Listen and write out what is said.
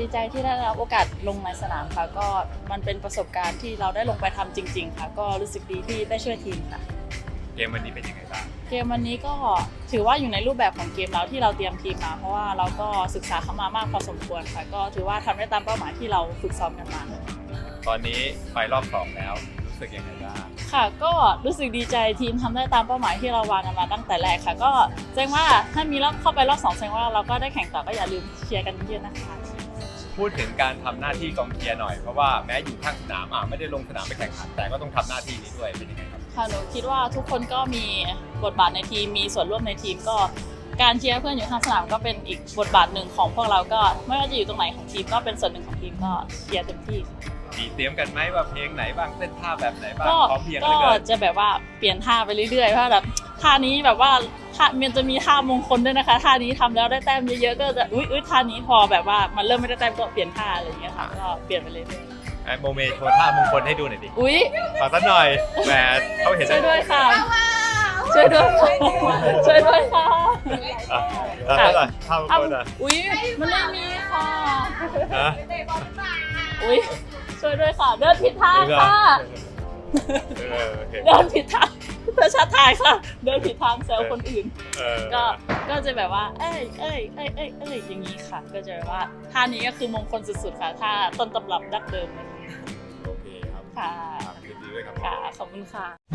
ดีใจที่ได้รับโอกาสลงในสนามค่ะ ก็มันเป็นประสบการณ์ที่เราได้ลงไปทำจริง ๆ ค่ะ ก็รู้สึกดีที่ได้ช่วยทีมค่ะ เกมวันนี้เป็นยังไงบ้าง เกมวันนี้ก็ถือว่าอยู่ในรูปแบบของเกมแล้วที่เราเตรียมทีมมา เพราะว่าเราก็ศึกษาเข้ามามากพอสมควรค่ะ ก็ถือว่าทำได้ตามเป้าหมายที่เราฝึกซ้อมกันมา ตอนนี้ไปรอบสองแล้วรู้สึกยังไงบ้าง ค่ะ ก็รู้สึกดีใจทีมทำได้ตามเป้าหมายที่เราวางกันมาตั้งแต่แรกค่ะ ก็แจ้งว่าถ้ามีรอบเข้าไปรอบสองแจ้งว่าเราก็ได้แข่งต่อก็อย่าลืมเชียร์กันเยอะๆนะคะ พูดถึงการทำหน้าที่กองเชียร์หน่อยเพราะว่าแม้อยู่ข้างสนามอะไม่ได้ลงสนามไปแข่งขันแต่ก็ต้องทำหน้าที่นี้ด้วยเป็นยังไงครับค่ะหนูคิดว่าทุกคนก็มีบทบาทในทีมมีส่วนร่วมในทีมก็ การเชียร์เพื่อนอยู่ข้างสนามก็เป็นอีกบทบาทหนึ่งของพวกเราก็ไม่ว่าจะอยู่ตรงไหนของทีมก็เป็นส่วนหนึ่งของทีมก็เชียร์เต็มที่ค่ะมีเตรียมกันไหมว่าเพลงไหนบ้างเต้นท่าแบบไหนบ้างก็พร้อมเพรียงเหก็ลือเกินจะแบบว่าเปลี่ยนท่าไปเรื่อยๆเพราะแบบท่านี้แบบว่าท่ามันจะมีท่ามงคลด้วยนะคะท่านี้ทำแล้วได้แต้มเยอะๆก็จะอุ้ยอุ้ยท่านี้พอแบบว่ามันเริ่มไม่ได้แต้มก็เปลี่ยนท่าอะไรอย่างเงี้ยค่ะก็เปลี่ยนไปเรื่อยไอ้โมเมโชว์ท่ามงคลให้ดูหน่อยดิๆอุ้ยขอสักหน่อยแหมเขาเห็นช่วยด้วยค่ะช่วยด้วยค่ะช่วยด้วยค่ะอะอะ เท่าไหร่ท่ามงเอาคลอะอุ้ยมันไม่มีค่ะฮะอุ้ยช่วยด้วยค่ะ เดินผิดทางค่ะ เออโอเคเดินผิดทางประชาทายค่ะ เดินผิดทางแซวคนอื่น เออก็ก็จะแบบว่า เอ้ยเอ้ยเอ้ยเอ้ยเอ้ยอย่างนี้ค่ะ ก็จะแบบว่าท่านี้ก็คือมงคลสุดๆค่ะท่าต้นตำรับดั้งเดิมเลยโอเคครับค่ะครับยินดีด้วยครับ ค่ะขอบคุณค่ะ